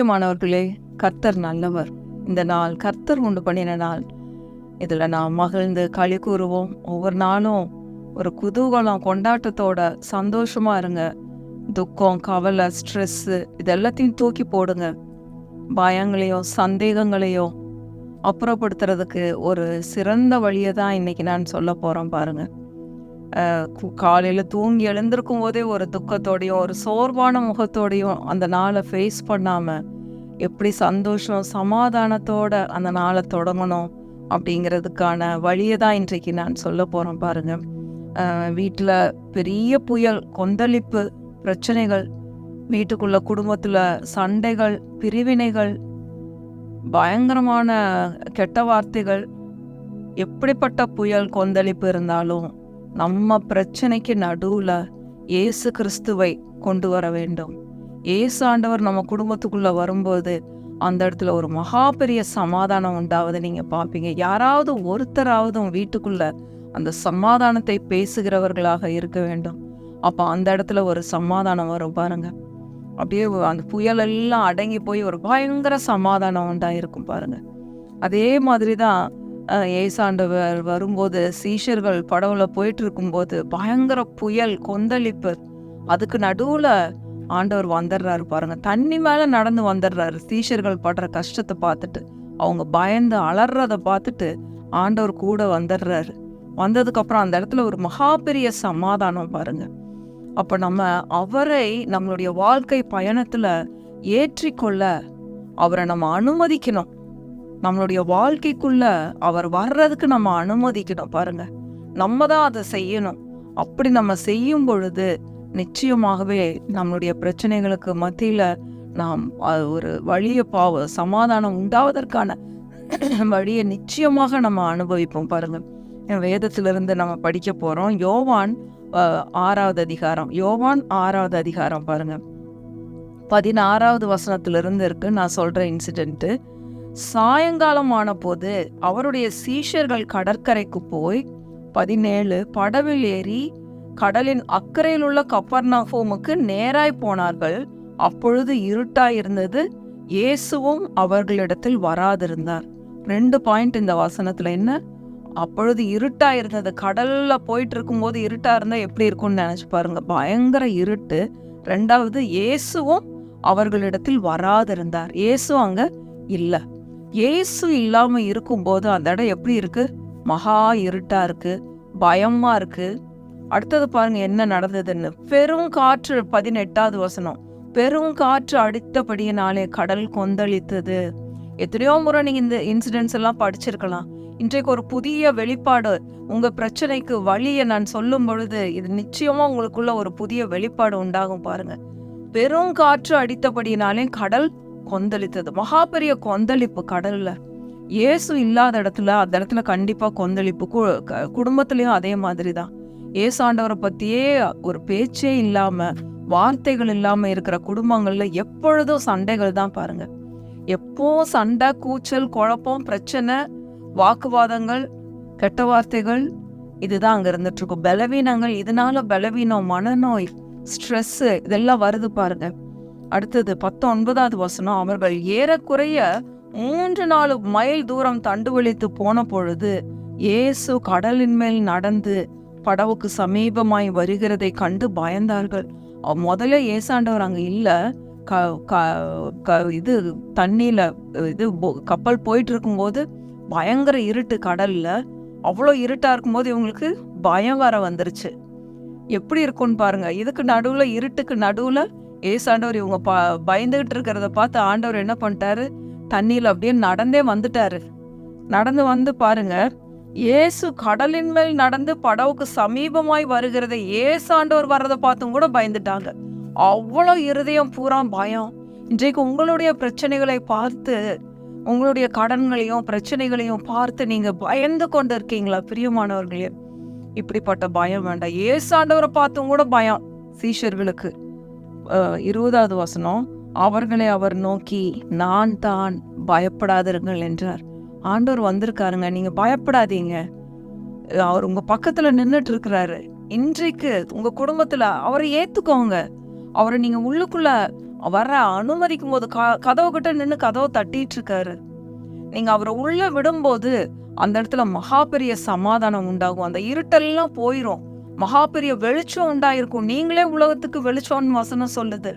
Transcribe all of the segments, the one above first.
பிரியமானவர்களே கர்த்தர் நல்லவர். இந்த நாள் கர்த்தர் உண்டு பண்ணின நாள். இதில் நாம் மகிழ்ந்து களி கூறுவோம். ஒவ்வொரு நாளும் ஒரு குதூகலம் கொண்டாட்டத்தோட சந்தோஷமா இருங்க. துக்கம் கவலை ஸ்ட்ரெஸ்ஸு இது எல்லாத்தையும் தூக்கி போடுங்க. பயங்களையோ சந்தேகங்களையோ அப்புறப்படுத்துறதுக்கு ஒரு சிறந்த வழியை தான் இன்னைக்கு நான் சொல்ல போகிறேன் பாருங்கள் காலையில் தூங்கி எழுந்திருக்கும் போதே ஒரு துக்கத்தோடையும் ஒரு சோர்வான முகத்தோடையும் அந்த நாளை ஃபேஸ் பண்ணாமல் எப்படி சந்தோஷம் சமாதானத்தோட அந்த நாளை தொடங்கணும் அப்படிங்கிறதுக்கான வழியை தான் இன்றைக்கு நான் சொல்ல போகிறேன் பாருங்க. வீட்டில் பெரிய புயல் கொந்தளிப்பு பிரச்சனைகள் வீட்டுக்குள்ள குடும்பத்தில் சண்டைகள் பிரிவினைகள் பயங்கரமான கெட்ட வார்த்தைகள் எப்படிப்பட்ட புயல் கொந்தளிப்பு இருந்தாலும் நம்ம பிரச்சனைக்கு நடுவில் இயேசு கிறிஸ்துவை கொண்டு வர வேண்டும். இயேசு ஆண்டவர் நம்ம குடும்பத்துக்குள்ளே வரும்போது அந்த இடத்துல ஒரு மகா பெரிய சமாதானம் உண்டாவது நீங்கள் பார்ப்பீங்க. யாராவது ஒருத்தராவது வீட்டுக்குள்ள அந்த சமாதானத்தை பேசுகிறவர்களாக இருக்க வேண்டும். அப்போ அந்த இடத்துல ஒரு சமாதானம் வரும் பாருங்க. அப்படியே அந்த புயல் எல்லாம் அடங்கி போய் ஒரு பயங்கர சமாதானம் உண்டாயிருக்கும் பாருங்க. அதே மாதிரி தான் ஏசாண்டவர் வரும்போது சீஷர்கள் படவுல போயிட்டு இருக்கும்போது பயங்கர புயல் கொந்தளிப்பு. அதுக்கு நடுவில் ஆண்டவர் வந்துடுறாரு பாருங்க. தண்ணி மேலே நடந்து வந்துடுறாரு சீஷர்கள் படுற கஷ்டத்தை பார்த்துட்டு அவங்க பயந்து அலறத பார்த்துட்டு ஆண்டவர் கூட வந்துடுறாரு வந்ததுக்கப்புறம் அந்த இடத்துல ஒரு மகா பெரிய சமாதானம் பாருங்க. அப்போ நம்ம அவரை நம்மளுடைய வாழ்க்கை பயணத்தில் ஏற்றிக்கொள்ள அவரை நம்ம அனுமதிக்கணும். நம்மளுடைய வாழ்க்கைக்குள்ள அவர் வர்றதுக்கு நம்ம அனுமதிக்கணும் பாருங்க. நம்ம தான் அதை செய்யணும். அப்படி நம்ம செய்யும் பொழுது நிச்சயமாகவே நம்மளுடைய பிரச்சனைகளுக்கு மத்தியில நாம் ஒரு வழியை பாவ சமாதானம் உண்டாவதற்கான வழியை நிச்சயமாக நம்ம அனுபவிப்போம் பாருங்க. வேதத்திலிருந்து நம்ம படிக்க போறோம். யோவான் ஆறாவது அதிகாரம். யோவான் ஆறாவது அதிகாரம் பாருங்க. பதினாறாவது வசனத்திலிருந்து இருக்கு. நான் சொல்ற இன்சிடென்ட்டு சாயங்காலம் ஆனபோது அவருடைய சீஷர்கள் கடற்கரைக்கு போய் பதினேழு படவில் ஏறி கடலின் அக்கறையில் உள்ள கப்பர்னஹோமுக்கு நேராய் போனார்கள். அப்பொழுது இருட்டாயிருந்தது இயேசுவும் அவர்களிடத்தில் வராதிருந்தார். ரெண்டு பாயிண்ட் இந்த வசனத்துல என்ன? அப்பொழுது இருட்டா இருந்தது. கடல்ல போயிட்டு இருக்கும்போது இருட்டா இருந்தா எப்படி இருக்கும்னு நினைச்சு பாருங்க. பயங்கர இருட்டு. ரெண்டாவது இயேசுவும் அவர்களிடத்தில் வராதிருந்தார். இயேசு அங்க இல்ல. இயேசு இல்லாம இருக்கும்போது அந்த இடம் எப்படி இருக்கு? மகா இருட்டா இருக்கு பயமா இருக்கு. அடுத்தது பாருங்க என்ன நடந்ததுன்னு. பெரும் காற்று பதினெட்டாவது வசனம். பெரும் காற்று அடித்தபடியினாலே கடல் கொந்தளித்தது. எத்தனையோ முறை நீங்க இந்த இன்சிடென்ட்ஸ் எல்லாம் படிச்சிருக்கலாம். இன்றைக்கு ஒரு புதிய வெளிப்பாடு உங்க பிரச்சனைக்கு வழியை நான் சொல்லும் பொழுது இது நிச்சயமா உங்களுக்குள்ள ஒரு புதிய வெளிப்பாடு உண்டாகும் பாருங்க. பெரும் காற்று அடித்தபடினாலே கடல் கொந்தளித்தது. மகா பெரிய கொந்தளிப்பு கடல்ல. இயேசு இல்லாத இடத்துல அந்த இடத்துல கண்டிப்பா கொந்தளிப்பு. குடும்பத்திலயும் அதே மாதிரி தான் ஏசாண்டவரை பத்தியே ஒரு பேச்சே இல்லாம வார்த்தைகள் இல்லாம இருக்கிற குடும்பங்கள்ல எப்பொழுதும் சண்டைகள் தான் பாருங்க. எப்போ சண்டை கூச்சல் குழப்பம் பிரச்சனை வாக்குவாதங்கள் கெட்ட வார்த்தைகள் இதுதான் அங்க இருந்துட்டு இருக்கும் பலவீனங்கள் இதனால பலவீனம் மனநோய் ஸ்ட்ரெஸ் இதெல்லாம் வருது பாருங்க. அடுத்தது பத்தொன்பதாவது வசனம் அவர்கள் ஏறக்குறைய மூன்று நாலு மைல் தூரம் தண்டுவலித்து போன பொழுது இயேசு கடலின் மேல் நடந்து படவுக்கு சமீபமாய் வருகிறதை கண்டு பயந்தார்கள். முதல்ல ஏசாண்டவர் அங்க இல்ல. இது தண்ணியில் இது கப்பல் போயிட்டு இருக்கும்போது பயங்கர இருட்டு கடலில். அவ்வளோ இருட்டாக இருக்கும்போது இவங்களுக்கு பயம் வர வந்துருச்சு. எப்படி இருக்கும்னு பாருங்கள் இதுக்கு நடுவில் இருட்டுக்கு நடுவில் ஏசாண்டவர் இவங்க ப பயந்துகிட்டு இருக்கிறத பார்த்து ஆண்டவர் என்ன பண்ணிட்டாரு? தண்ணியில் அப்படியே நடந்தே வந்துட்டாரு. நடந்து வந்து பாருங்க ஏசு கடலின் மேல் நடந்து படவுக்கு சமீபமாய் வருகிறத ஏசாண்டவர் வர்றதை பார்த்தும் கூட பயந்துட்டாங்க. அவ்வளோ இருதயம் பூரா பயம். இன்றைக்கு உங்களுடைய பிரச்சனைகளை பார்த்து உங்களுடைய கடன்களையும் பிரச்சனைகளையும் பார்த்து நீங்கள் பயந்து கொண்டு இருக்கீங்களா பிரியமானவர்களே? இப்படிப்பட்ட பயம் வேண்டாம். ஏசாண்டவரை பார்த்தும் கூட பயம் சீஷர்களுக்கு. இருபதாவது வசனம் அவர்களை அவர் நோக்கி நான் தான் பயப்படாதீர்கள் என்றார். ஆண்டவர் வந்திருக்காருங்க. நீங்கள் பயப்படாதீங்க. அவர் உங்கள் பக்கத்தில் நின்றுட்டு இருக்கிறாரு இன்றைக்கு உங்கள் குடும்பத்தில் அவரை ஏற்றுக்கோங்க அவரை நீங்கள் உள்ளுக்குள்ளே வர அனுமதிக்கும் போது க கதவு கிட்ட நின்று கதவை தட்டிட்டு இருக்காரு அவரை உள்ளே விடும்போது அந்த இடத்துல மகா பெரிய சமாதானம் உண்டாகும். அந்த இருட்டெல்லாம் போயிடும் மகா பெரிய வெளிச்சம் உண்டாயிருக்கும். நீங்களே உலகத்துக்கு வெளிச்சம்னு வசனம் சொல்லுது.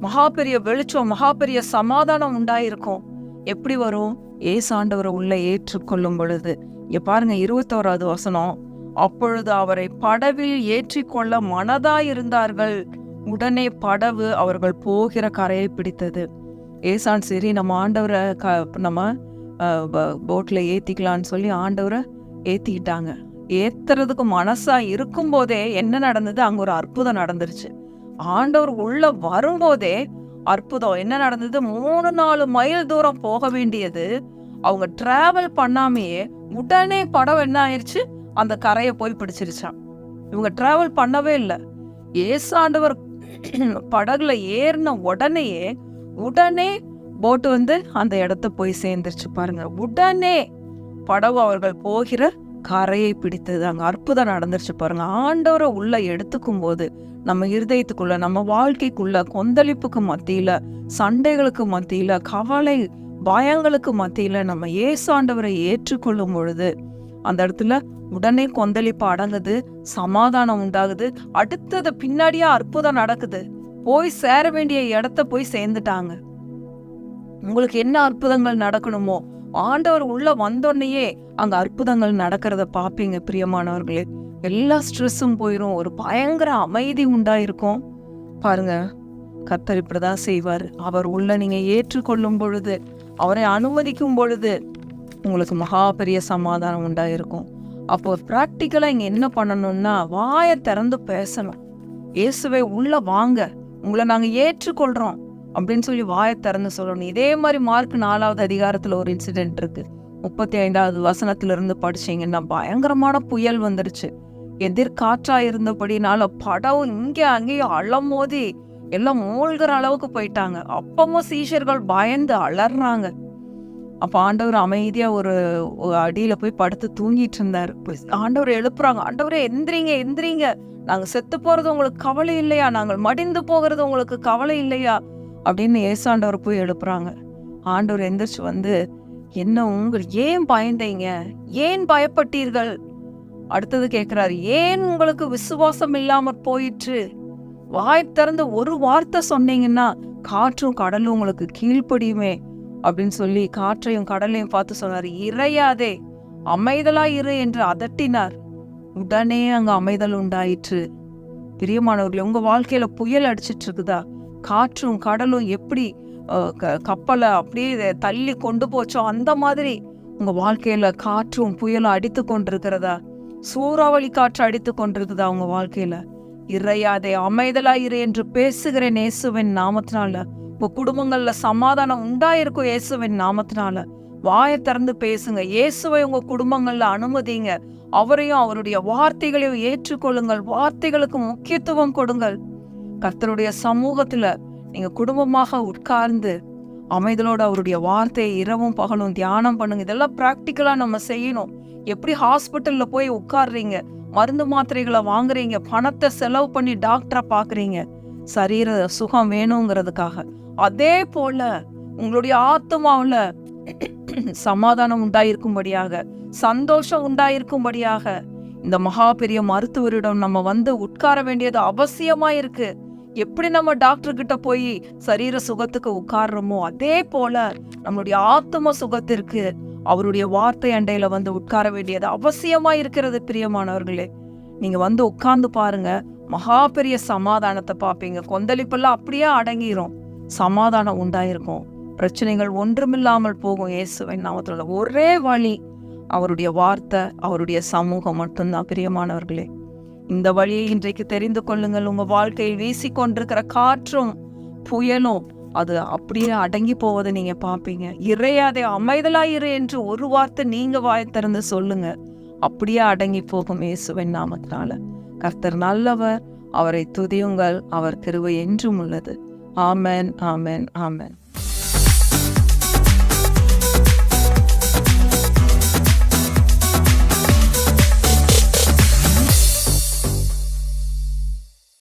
மகா பெரிய வெளிச்சம் மகா பெரிய சமாதானம் உண்டாயிருக்கும். எப்படி வரும்? ஏசாண்டவரை உள்ள ஏற்றுக்கொள்ளும் பொழுது. இங்க பாருங்க இருபத்தோராவது வசனம். அப்பொழுது அவரை படவில் ஏற்றிக்கொள்ள மனதாயிருந்தார்கள். உடனே படவு அவர்கள் போகிற கரையை பிடித்தது. ஏசான் சரி நம்ம ஆண்டவரை க நம்ம போட்டில் ஏற்றிக்கலான்னு சொல்லி ஆண்டவரை ஏற்றிக்கிட்டாங்க ஏத்துறதுக்கு மனசா இருக்கும்போதே என்ன நடந்தது? அங்கே ஒரு அற்புதம் நடந்துருச்சு. ஆண்டவர் உள்ள வரும்போதே அற்புதம். என்ன நடந்தது? மூணு நாலு மைல் தூரம் போக வேண்டியது. அவங்க டிராவல் பண்ணாமையே உடனே படம் என்ன ஆயிடுச்சு அந்த கரையை போய் பிடிச்சிருச்சான் இவங்க டிராவல் பண்ணவே இல்லை. ஏசாண்டவர் படகுல ஏறின உடனேயே உடனே போட்டு வந்து அந்த இடத்த போய் சேர்ந்துருச்சு பாருங்க. உடனே படகு அவர்கள் போகிற கரையை பிடித்தது. அங்க அற்புதம் நடந்துருச்சு பாருங்க. ஆண்டவரை உள்ள எடுத்துக்கும் போது நம்ம இருதயத்துக்குள்ள நம்ம வாழ்க்கைக்குள்ள கொந்தளிப்புக்கு மத்தியில சண்டைகளுக்கு மத்தியில கவலை பயங்களுக்கு மத்தியில நம்ம ஏசாண்டவரை ஏற்றுக்கொள்ளும் பொழுது அந்த இடத்துல உடனே கொந்தளிப்பு அடங்குது சமாதானம் உண்டாகுது. அடுத்தது பின்னாடியே அற்புதம் நடக்குது. போய் சேர வேண்டிய இடத்த போய் சேர்ந்துட்டாங்க. உங்களுக்கு என்ன அற்புதங்கள் நடக்கணுமோ ஆண்டவர் உள்ள வந்தோடனேயே அங்க அற்புதங்கள் நடக்கிறத பார்ப்பீங்க பிரியமானவர்களே. எல்லா ஸ்ட்ரெஸ்ஸும் போயிடும் ஒரு பயங்கர அமைதி உண்டாயிருக்கும். பாருங்க கத்தர் இப்படிதான் செய்வார். அவர் உள்ள நீங்க ஏற்றுக்கொள்ளும் பொழுது அவரை அனுமதிக்கும் பொழுது உங்களுக்கு மகா பெரிய சமாதானம் உண்டாயிருக்கும். அப்போ ப்ராக்டிக்கலாக இங்கே என்ன பண்ணணும்னா வாயை திறந்து பேசணும். இயேசுவை உள்ள வாங்க. உங்களை நாங்கள் ஏற்றுக்கொள்கிறோம் அப்படின்னு சொல்லி வாயை திறந்து சொல்லணும். இதே மாதிரி மார்க் நாலாவது அதிகாரத்தில் ஒரு இன்சிடென்ட் இருக்கு. முப்பத்தி ஐந்தாவது வசனத்திலிருந்து படிச்சீங்கன்னா பயங்கரமான புயல் வந்துருச்சு. எதிர்காற்றா இருந்தபடினால படம் இங்கே அங்கேயும் அலமோதி எல்லாம் மூழ்கிற அளவுக்கு போயிட்டாங்க. அப்பமும் சீஷர்கள் பயந்து அலறாங்க. அப்ப ஆண்டவர் அமைதியா ஒரு அடியில் அடியில போய் படுத்து தூங்கிட்டு இருந்தார். ஆண்டவர் எழுப்புறாங்க. ஆண்டவரே எந்திரிங்க எந்திரிங்க. நாங்க செத்து போறது உங்களுக்கு கவலை இல்லையா? நாங்கள் மடிந்து போகிறது உங்களுக்கு கவலை இல்லையா? அப்படின்னு ஏசாண்டவர் போய் எழுப்புறாங்க. ஆண்டவர் எந்திரிச்சு வந்து என்ன உங்கள் ஏன் பயந்தீங்க? ஏன் பயப்பட்டீர்கள்? அடுத்தது கேட்கிறாரு ஏன் உங்களுக்கு விசுவாசம் இல்லாம போயிற்று? வாய் திறந்து ஒரு வார்த்தை சொன்னீங்கன்னா காற்றும் கடலும் உங்களுக்கு கீழ்ப்படியுமே. அப்படின்னு சொல்லி காற்றையும் கடலையும் பார்த்து சொன்னார் இறையாதே அமைதலா இரு என்று அதட்டினார். உடனே அங்க அமைதல் உண்டாயிற்று. பிரியமானவர்களே உங்க வாழ்க்கையில புயல் அடிச்சிட்டு இருக்குதா காற்றும் கடலும் எப்படி க- கப்பலை அப்படியே தள்ளி கொண்டு போச்சோ அந்த மாதிரி உங்க வாழ்க்கையில காற்றும் புயலும் அடித்து கொண்டிருக்கிறதா? சூறாவளி காற்று அடித்து கொண்டிருக்குதா உங்கள் வாழ்க்கையில? இறையாதே அமைதலா இரு என்று பேசுகிறேன் இயேசுவின் நாமத்தினால. உங்கள் குடும்பங்களில் சமாதானம் உண்டாயிருக்கும் இயேசுவின் நாமத்தினால. வாயை திறந்து பேசுங்க. இயேசுவை உங்க குடும்பங்களில் அனுமதிங்க. அவரையும் அவருடைய வார்த்தைகளையும் ஏற்றுக்கொள்ளுங்கள். வார்த்தைகளுக்கு முக்கியத்துவம் கொடுங்கள். கர்த்தருடைய சமூகத்தில் நீங்கள் குடும்பமாக உட்கார்ந்து அமைதலோட அவருடைய வார்த்தையை இரவும் பகலும் தியானம் பண்ணுங்க. இதெல்லாம் ப்ராக்டிக்கலாக நம்ம செய்யணும். எப்படி ஹாஸ்பிட்டலில் போய் உட்கார்றீங்க? மருந்து மாத்திரைகளை வாங்குறீங்க? பணத்தை செலவு பண்ணி டாக்டரை பார்க்குறீங்க? சரீர சுகம் வேணுங்கிறதுக்காக. அதே போல உங்களுடைய ஆத்மாவில் சமாதானம் உண்டாயிருக்கும்படியாக சந்தோஷம் உண்டாயிருக்கும்படியாக இந்த மகா பெரிய மருத்துவரிடம் நம்ம வந்து உட்கார வேண்டியது அவசியமா இருக்கு எப்படி நம்ம டாக்டர் கிட்ட போய் சரீர சுகத்துக்கு உட்கார்றோமோ அதே போல நம்மளுடைய ஆத்ம சுகத்திற்கு அவருடைய வார்த்தை அண்டையில வந்து உட்கார வேண்டியது அவசியமா இருக்கிறது பிரியமானவர்களே. நீங்க வந்து உட்கார்ந்து பாருங்க. மகா பெரிய சமாதானத்தை பார்ப்பீங்க. கொந்தளிப்பெல்லாம் அப்படியே அடங்கிரும். சமாதானம் உண்டாயிருக்கும். பிரச்சனைகள் ஒன்றுமில்லாமல் போகும். இயேசுவின் நாமத்துல ஒரே வழி அவருடைய வார்த்தை அவருடைய சமூகம் மட்டும்தான் பிரியமானவர்களே. இந்த வழியை இன்றைக்கு தெரிந்து கொள்ளுங்கள். உங்க வாழ்க்கையில் வீசிக்கொண்டிருக்கிற காற்றும் புயலும் அது அப்படியே அடங்கி போவதை நீங்க பார்ப்பீங்க. இறையாதே அமைதலாயிரு என்று ஒரு வார்த்தை நீங்க வாய் திறந்து சொல்லுங்க. அப்படியே அடங்கி போகும் இயேசுவின் நாமத்தினால. கர்த்தர் நல்லவர் அவரை துதியுங்கள் அவர் கிருபை என்றும் உள்ளது. ஆமன் ஆமென் ஆமேன்.